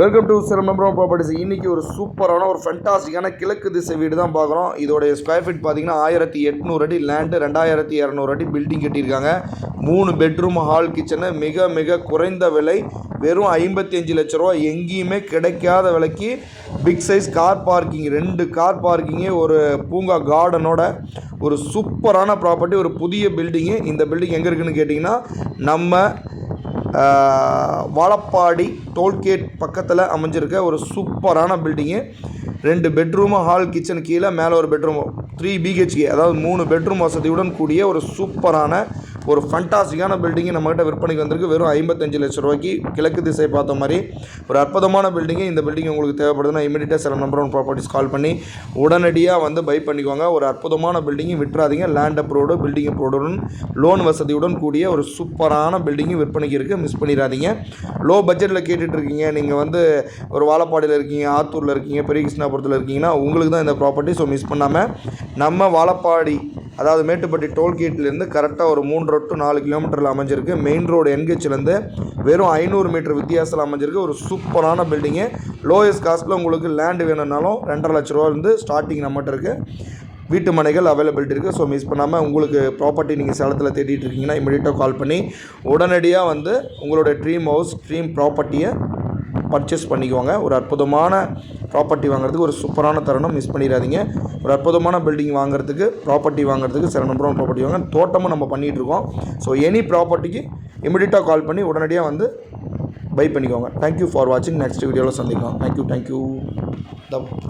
Welcome to சிரமபுரம் properties இன்றைக்கி ஒரு சூப்பரான ஒரு ஃபென்டாஸ்டிக்கான கிழக்கு திசை வீடு தான் பார்க்குறோம். இதோடைய ஸ்கொயர் ஃபீட் பார்த்தீங்கன்னா ஆயிரத்தி எட்நூறு அடி லேண்டு ரெண்டாயிரத்தி இரநூறு அடி பில்டிங் கட்டியிருக்காங்க. மூணு பெட்ரூம் ஹால் கிச்சனு மிக மிக குறைந்த விலை. வெறும் ஐம்பத்தி அஞ்சு லட்ச ரூபா எங்கேயுமே கிடைக்காத விலைக்கு பிக் சைஸ் கார் பார்க்கிங் ரெண்டு கார் பார்க்கிங்கு ஒரு பூங்கா கார்டனோட ஒரு சூப்பரான ப்ராப்பர்ட்டி ஒரு புதிய பில்டிங்கு இந்த பில்டிங் எங்கே இருக்குதுன்னு கேட்டிங்கன்னா நம்ம வாழப்பாடி டோல்கேட் பக்கத்தில் அமைஞ்சிருக்க ஒரு சூப்பரான பில்டிங்கு ரெண்டு பெட்ரூமு ஹால் கிச்சன் கீழே மேலே ஒரு பெட்ரூம் த்ரீ பிஹெச்கே அதாவது மூணு பெட்ரூம் வசதியுடன் கூடிய ஒரு சூப்பரான ஒரு ஃபண்டாஸ்டிக்கான பில்டிங்கு நம்மகிட்ட விற்பனைக்கு வந்திருக்கு. வெறும் ஐம்பத்தஞ்சு லட்ச ரூபாய்க்கு கிழக்கு திசை பார்த்த மாதிரி ஒரு அற்புதமான பில்டிங்கு இந்த பில்டிங் உங்களுக்கு தேவைப்படுதுன்னா இமீடியட்டாக சில நம்பர் ஒன் ப்ராப்பர்ட்டிஸ் கால் பண்ணி உடனடியாக வந்து பை பண்ணிக்கோங்க. ஒரு அற்புதமான பில்டிங்கு விட்டுறாதீங்க. லேண்ட் அப்ரோடு பில்டிங் அப்ரோடுடன் லோன் வசதியுடன் கூடிய ஒரு சூப்பரான பில்டிங்கு விற்பனைக்கு இருக்குது மிஸ் பண்ணிடாதீங்க. லோ பட்ஜெட்டில் கேட்டுட்ருக்கீங்க. நீங்கள் வந்து ஒரு வாழப்பாடியில் இருக்கீங்க ஆத்தூரில் இருக்கீங்க பெரிய கிருஷ்ணாபுரத்தில் இருக்கீங்கன்னா உங்களுக்கு தான் இந்த ப்ராப்பர்ட்டி ஸோ மிஸ் பண்ணாமல் நம்ம வாழப்பாடி அதாவது மேட்டுப்பட்டி டோல்கேட்லேருந்து கரெக்டாக ஒரு மூன்று டு நாலு கிலோமீட்டரில் அமைஞ்சிருக்கு. மெயின் ரோடு என்கேச்சிலேருந்து வெறும் ஐநூறு மீட்டர் வித்தியாசத்தில் அமைஞ்சிருக்கு. ஒரு சூப்பரான பில்டிங்கு லோயஸ்ட் காஸ்ட்டில் உங்களுக்கு லேண்டு வேணும்னாலும் ரெண்டரை லட்ச ரூபாலேருந்து ஸ்டார்டிங் நம்மகிட்ட இருக்குது வீட்டு மனைகள் அவைலபிலிட்டி இருக்குது ஸோ மிஸ் பண்ணாமல் உங்களுக்கு ப்ராப்பர்ட்டி நீங்கள் சேலத்தில் தேடிட்டு இருக்கீங்கன்னா இமீடியட்டாக கால் பண்ணி உடனடியாக வந்து உங்களோட ட்ரீம் ஹவுஸ் ட்ரீம் ப்ராப்பர்ட்டியை பர்ச்சேஸ் பண்ணிக்குவாங்க ஒரு அற்புதமான ப்ராப்பர்ட்டி வாங்குறதுக்கு ஒரு சூப்பரான தருணம். மிஸ் பண்ணிடாதீங்க. ஒரு அற்புதமான பில்டிங் வாங்குறதுக்கு ப்ராப்பர்ட்டி வாங்குறதுக்கு சில நம்பரும் ப்ராப்பர்ட்டி வாங்க. தோட்டமும் நம்ம பண்ணிகிட்டு இருக்கோம். ஸோ எனி ப்ராப்பர்ட்டிக்கு இமிடியட்டாக கால் பண்ணி உடனடியாக வந்து பை பண்ணிக்கோங்க. தேங்க்யூ ஃபார் வாட்சிங் நெக்ஸ்ட் வீடியோவில் சந்திக்கலாம். Thank you thank you